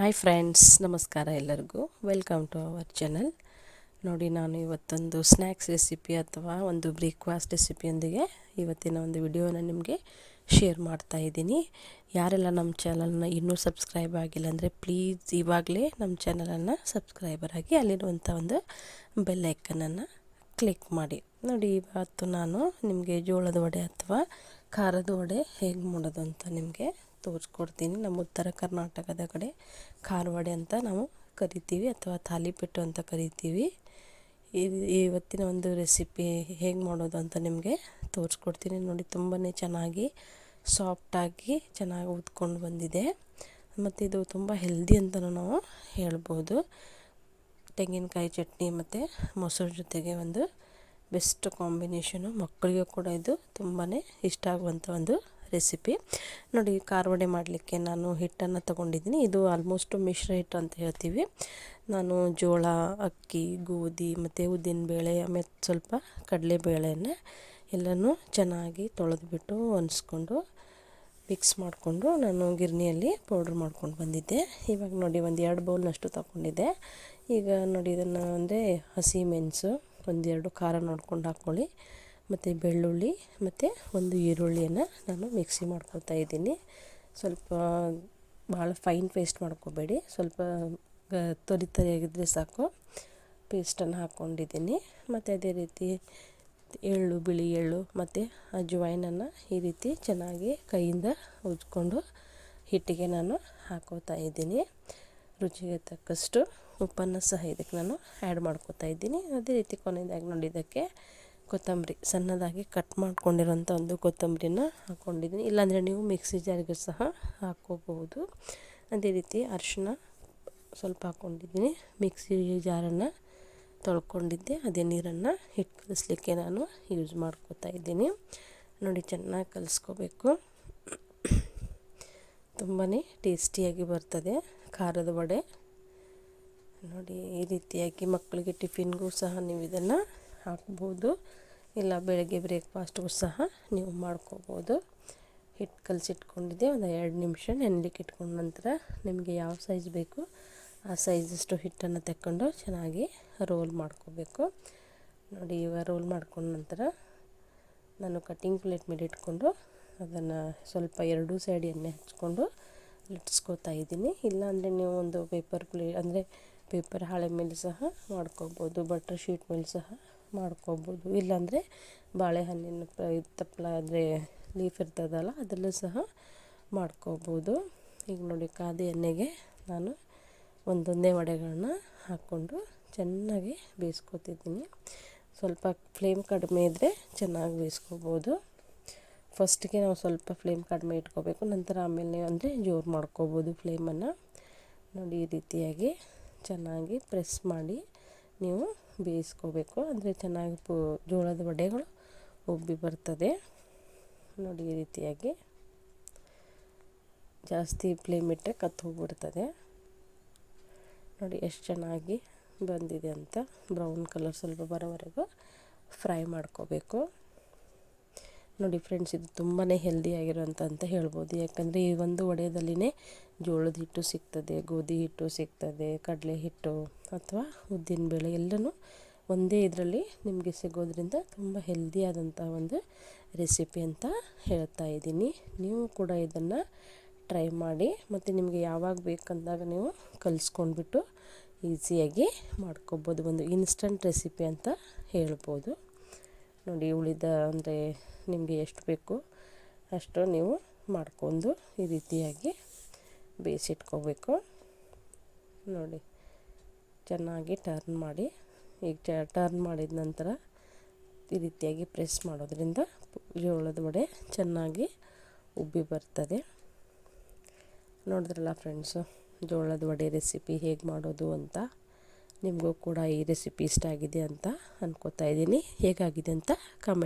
Hi friends ನಮಸ್ಕಾರ ಎಲ್ಲರಿಗೂ. Welcome to our channel ನೋಡಿ, ನಾನು ಇವತ್ತೊಂದು ಸ್ನ್ಯಾಕ್ಸ್ ರೆಸಿಪಿ ಅಥವಾ ಒಂದು ಬ್ರೇಕ್ಫಾಸ್ಟ್ ರೆಸಿಪಿಯೊಂದಿಗೆ ಇವತ್ತಿನ ಒಂದು ವಿಡಿಯೋನ ನಿಮಗೆ ಶೇರ್ ಮಾಡ್ತಾ ಇದ್ದೀನಿ. ಯಾರೆಲ್ಲ ನಮ್ಮ ಚಾನಲ್ನ ಇನ್ನೂ ಸಬ್ಸ್ಕ್ರೈಬ್ ಆಗಿಲ್ಲ ಅಂದರೆ ಪ್ಲೀಸ್ ಇವಾಗಲೇ ನಮ್ಮ ಚಾನಲನ್ನು ಸಬ್ಸ್ಕ್ರೈಬರ್ ಆಗಿ ಅಲ್ಲಿರುವಂಥ ಒಂದು ಬೆಲ್ ಐಕನನ್ನು ಕ್ಲಿಕ್ ಮಾಡಿ. ನೋಡಿ, ಇವತ್ತು ನಾನು ನಿಮಗೆ ಜೋಳದ ವಡೆ ಅಥವಾ ಖಾರದ ವಡೆ ಹೇಗೆ ಮಾಡೋದು ಅಂತ ನಿಮಗೆ ತೋರಿಸ್ಕೊಡ್ತೀನಿ. ನಮ್ಮ ಉತ್ತರ ಕರ್ನಾಟಕದ ಕಡೆ ಕಾರವಾಡೆ ಅಂತ ನಾವು ಕರಿತೀವಿ ಅಥವಾ ತಾಲಿಪೆಟ್ಟು ಅಂತ ಕರಿತೀವಿ. ಇವತ್ತಿನ ಒಂದು ರೆಸಿಪಿ ಹೇಗೆ ಮಾಡೋದು ಅಂತ ನಿಮಗೆ ತೋರಿಸ್ಕೊಡ್ತೀನಿ. ನೋಡಿ ತುಂಬಾ ಚೆನ್ನಾಗಿ ಸಾಫ್ಟಾಗಿ ಚೆನ್ನಾಗಿ ಉದ್ಕೊಂಡು ಬಂದಿದೆ. ಮತ್ತು ಇದು ತುಂಬ ಹೆಲ್ದಿ ಅಂತಲೂ ನಾವು ಹೇಳ್ಬೋದು. ತೆಂಗಿನಕಾಯಿ ಚಟ್ನಿ ಮತ್ತು ಮೊಸರು ಜೊತೆಗೆ ಒಂದು ಬೆಸ್ಟ್ ಕಾಂಬಿನೇಷನು ಮಕ್ಕಳಿಗೂ ಕೂಡ ಇದು ತುಂಬಾ ಇಷ್ಟ ಆಗುವಂಥ ಒಂದು ರೆಸಿಪಿ. ನೋಡಿ ಖಾರವಡೆ ಮಾಡಲಿಕ್ಕೆ ನಾನು ಹಿಟ್ಟನ್ನು ತಗೊಂಡಿದ್ದೀನಿ. ಇದು ಆಲ್ಮೋಸ್ಟ್ ಮಿಶ್ರ ಹಿಟ್ಟು ಅಂತ ಹೇಳ್ತೀವಿ. ನಾನು ಜೋಳ, ಅಕ್ಕಿ, ಗೋಧಿ ಮತ್ತು ಉದ್ದಿನಬೇಳೆ, ಆಮೇಲೆ ಸ್ವಲ್ಪ ಕಡಲೆಬೇಳೆಯನ್ನು ಎಲ್ಲನೂ ಚೆನ್ನಾಗಿ ತೊಳೆದ್ಬಿಟ್ಟು ಒಣಸ್ಕೊಂಡು ಮಿಕ್ಸ್ ಮಾಡಿಕೊಂಡು ನಾನು ಗಿರ್ನಿಯಲ್ಲಿ ಪೌಡ್ರ್ ಮಾಡ್ಕೊಂಡು ಬಂದಿದ್ದೆ. ಇವಾಗ ನೋಡಿ, ಒಂದು ಎರಡು ಬೌಲ್ನಷ್ಟು ತಗೊಂಡಿದ್ದೆ. ಈಗ ನೋಡಿ, ಇದನ್ನು ಅಂದರೆ ಹಸಿ ಮೆಣಸು ಒಂದೆರಡು ಖಾರ ನೋಡ್ಕೊಂಡು ಹಾಕ್ಕೊಳ್ಳಿ ಮತ್ತು ಬೆಳ್ಳುಳ್ಳಿ ಮತ್ತು ಒಂದು ಈರುಳ್ಳಿಯನ್ನು ನಾನು ಮಿಕ್ಸಿ ಮಾಡ್ಕೊಳ್ತಾ ಇದ್ದೀನಿ. ಸ್ವಲ್ಪ ಭಾಳ ಫೈನ್ ಪೇಸ್ಟ್ ಮಾಡ್ಕೋಬೇಡಿ. ಸ್ವಲ್ಪ ತೊರಿ ತರಿಯಾಗಿದ್ದರೆ ಸಾಕು. ಪೇಸ್ಟನ್ನು ಹಾಕ್ಕೊಂಡಿದ್ದೀನಿ ಮತ್ತು ಅದೇ ರೀತಿ ಎಳ್ಳು, ಬಿಳಿ ಎಳ್ಳು ಮತ್ತು ಅಜ್ವಾಯ್ನನ್ನು ಈ ರೀತಿ ಚೆನ್ನಾಗಿ ಕೈಯಿಂದ ಉಜ್ಕೊಂಡು ಹಿಟ್ಟಿಗೆ ನಾನು ಹಾಕೋತಾ ಇದ್ದೀನಿ. ರುಚಿಗೆ ತಕ್ಕಷ್ಟು ಉಪ್ಪನ್ನು ಸಹ ಇದಕ್ಕೆ ನಾನು ಆ್ಯಡ್ ಮಾಡ್ಕೋತಾ ಇದ್ದೀನಿ. ಅದೇ ರೀತಿ ಕೊನೆಯದಾಗಿ ನೋಡಿದ್ದಕ್ಕೆ ಕೊತ್ತಂಬರಿ ಸಣ್ಣದಾಗಿ ಕಟ್ ಮಾಡ್ಕೊಂಡಿರೋಂಥ ಒಂದು ಕೊತ್ತಂಬರಿನ ಹಾಕ್ಕೊಂಡಿದ್ದೀನಿ. ಇಲ್ಲಾಂದರೆ ನೀವು ಮಿಕ್ಸಿ ಜಾರಿಗೆ ಸಹ ಹಾಕ್ಕೋಬಹುದು. ಅದೇ ರೀತಿ ಅರಿಶಿನ ಸ್ವಲ್ಪ ಹಾಕ್ಕೊಂಡಿದ್ದೀನಿ. ಮಿಕ್ಸಿ ಜಾರನ್ನು ತೊಳ್ಕೊಂಡಿದ್ದೆ. ಅದೇ ನೀರನ್ನು ಹಿಟ್ಟು ಕಲಿಸ್ಲಿಕ್ಕೆ ನಾನು ಯೂಸ್ ಮಾಡ್ಕೋತಾ ಇದ್ದೀನಿ. ನೋಡಿ, ಚೆನ್ನಾಗಿ ಕಲಿಸ್ಕೋಬೇಕು. ತುಂಬಾ ಟೇಸ್ಟಿಯಾಗಿ ಬರ್ತದೆ ಖಾರದ ವಡೆ. ನೋಡಿ, ಈ ರೀತಿಯಾಗಿ ಮಕ್ಕಳಿಗೆ ಟಿಫಿನ್ಗೂ ಸಹ ನೀವು ಇದನ್ನು ಹಾಕ್ಬೋದು. ಇಲ್ಲ, ಬೆಳಗ್ಗೆ ಬ್ರೇಕ್ಫಾಸ್ಟ್ಗೂ ಸಹ ನೀವು ಮಾಡ್ಕೋಬೋದು. ಹಿಟ್ಟು ಕಲಸಿಟ್ಕೊಂಡಿದ್ದೆ, ಒಂದು ಎರಡು ನಿಮಿಷ ನೆನಲಿಕ್ಕೆ ಇಟ್ಕೊಂಡ ನಂತರ ನಿಮಗೆ ಯಾವ ಸೈಜ್ ಬೇಕು, ಆ ಸೈಜಷ್ಟು ಹಿಟ್ಟನ್ನು ತಕ್ಕೊಂಡು ಚೆನ್ನಾಗಿ ರೋಲ್ ಮಾಡ್ಕೋಬೇಕು. ನೋಡಿ ಇವಾಗ ರೋಲ್ ಮಾಡ್ಕೊಂಡ ನಂತರ ನಾನು ಕಟ್ಟಿಂಗ್ ಪ್ಲೇಟ್ ಮೇಲೆ ಇಟ್ಕೊಂಡು ಅದನ್ನು ಸ್ವಲ್ಪ ಎರಡೂ ಸೈಡ್ ಎಣ್ಣೆ ಹಚ್ಕೊಂಡು ಲಟ್ಸ್ಕೋತಾ ಇದ್ದೀನಿ. ಇಲ್ಲಾಂದರೆ ನೀವು ಒಂದು ಪೇಪರ್ ಪ್ಲೇ, ಅಂದರೆ ಪೇಪರ್ ಹಾಳೆ ಮೇಲೆ ಸಹ ಮಾಡ್ಕೋಬೋದು, ಬಟರ್ ಶೀಟ್ ಮೇಲೆ ಸಹ ಮಾಡ್ಕೋಬೋದು. ಇಲ್ಲಾಂದರೆ ಬಾಳೆಹಣ್ಣಿನ ತಪ್ಪಲ ಅಂದರೆ ಲೀಫ್ ಇರ್ತದಲ್ಲ ಅದರಲ್ಲೂ ಸಹ ಮಾಡ್ಕೋಬೋದು. ಈಗ ನೋಡಿ ಕಾದಿ ಎಣ್ಣೆಗೆ ನಾನು ಒಂದೊಂದೇ ವಡೆಗಳನ್ನ ಹಾಕ್ಕೊಂಡು ಚೆನ್ನಾಗಿ ಬೇಯಿಸ್ಕೊತಿದ್ದೀನಿ. ಸ್ವಲ್ಪ ಫ್ಲೇಮ್ ಕಡಿಮೆ ಇದ್ದರೆ ಚೆನ್ನಾಗಿ ಬೇಯಿಸ್ಕೋಬೋದು. ಫಸ್ಟಿಗೆ ನಾವು ಸ್ವಲ್ಪ ಫ್ಲೇಮ್ ಕಡಿಮೆ ಇಟ್ಕೋಬೇಕು, ನಂತರ ಆಮೇಲೆ ಅಂದರೆ ಜೋರು ಮಾಡ್ಕೋಬೋದು ಫ್ಲೇಮನ್ನು ನೋಡಿ, ಈ ರೀತಿಯಾಗಿ ಚೆನ್ನಾಗಿ ಪ್ರೆಸ್ ಮಾಡಿ ನೀವು ಬೇಯಿಸ್ಕೋಬೇಕು. ಅಂದರೆ ಚೆನ್ನಾಗಿ ಪು ಜೋಳದ ವಡೆಗಳು ಉಬ್ಬಿ ಬರ್ತದೆ. ನೋಡಿ ಈ ರೀತಿಯಾಗಿ. ಜಾಸ್ತಿ ಫ್ಲೇಮ್ ಇಟ್ಟರೆ ಕತ್ತು ಹೋಗ್ಬಿಡ್ತದೆ. ನೋಡಿ ಎಷ್ಟು ಚೆನ್ನಾಗಿ ಬಂದಿದೆ ಅಂತ. ಬ್ರೌನ್ ಕಲರ್ ಸ್ವಲ್ಪ ಬರೋವರೆಗೂ ಫ್ರೈ ಮಾಡ್ಕೋಬೇಕು. ನೋಡಿ ಫ್ರೆಂಡ್ಸ್, ಇದು ತುಂಬಾ ಹೆಲ್ದಿ ಆಗಿರೋಂಥ ಅಂತ ಹೇಳ್ಬೋದು. ಯಾಕಂದರೆ ಈ ಒಂದು ವಡೆಯದಲ್ಲಿನೇ ಜೋಳದ ಹಿಟ್ಟು ಸಿಗ್ತದೆ, ಗೋಧಿ ಹಿಟ್ಟು ಸಿಗ್ತದೆ, ಕಡಲೆ ಹಿಟ್ಟು ಅಥವಾ ಉದ್ದಿನಬೇಳೆ ಎಲ್ಲನೂ ಒಂದೇ ಇದರಲ್ಲಿ ನಿಮಗೆ ಸಿಗೋದ್ರಿಂದ ತುಂಬ ಹೆಲ್ದಿಯಾದಂಥ ಒಂದು ರೆಸಿಪಿ ಅಂತ ಹೇಳ್ತಾ ಇದ್ದೀನಿ. ನೀವು ಕೂಡ ಇದನ್ನು ಟ್ರೈ ಮಾಡಿ ಮತ್ತು ನಿಮಗೆ ಯಾವಾಗ ಬೇಕಂದಾಗ ನೀವು ಕಲಿಸ್ಕೊಂಡ್ಬಿಟ್ಟು ಈಸಿಯಾಗಿ ಮಾಡ್ಕೊಬೋದು. ಒಂದು ಇನ್ಸ್ಟಂಟ್ ರೆಸಿಪಿ ಅಂತ ಹೇಳ್ಬೋದು. ನೋಡಿ ಉಳಿದ ಅಂದರೆ ನಿಮಗೆ ಎಷ್ಟು ಬೇಕು ಅಷ್ಟು ನೀವು ಮಾಡ್ಕೊಂಡು ಈ ರೀತಿಯಾಗಿ ಬೇಯಿಸಿಟ್ಕೋಬೇಕು. ನೋಡಿ, ಚೆನ್ನಾಗಿ ಟರ್ನ್ ಮಾಡಿ, ಈಗ ಟರ್ನ್ ಮಾಡಿದ ನಂತರ ಈ ರೀತಿಯಾಗಿ ಪ್ರೆಸ್ ಮಾಡೋದ್ರಿಂದ ಜೋಳದ ವಡೆ ಚೆನ್ನಾಗಿ ಉಬ್ಬಿ ಬರ್ತದೆ. ನೋಡಿದ್ರಲ್ಲ ಫ್ರೆಂಡ್ಸು ಜೋಳದ ವಡೆ ರೆಸಿಪಿ ಹೇಗೆ ಮಾಡೋದು ಅಂತ. ನಿಮಗೂ ಕೂಡ ಈ ರೆಸಿಪಿ ಇಷ್ಟ ಆಗಿದೆ ಅಂತ ಅಂದ್ಕೋತಾ ಇದ್ದೀನಿ. ಹೇಗಾಗಿದೆ ಅಂತ ಕಮೆಂಟ್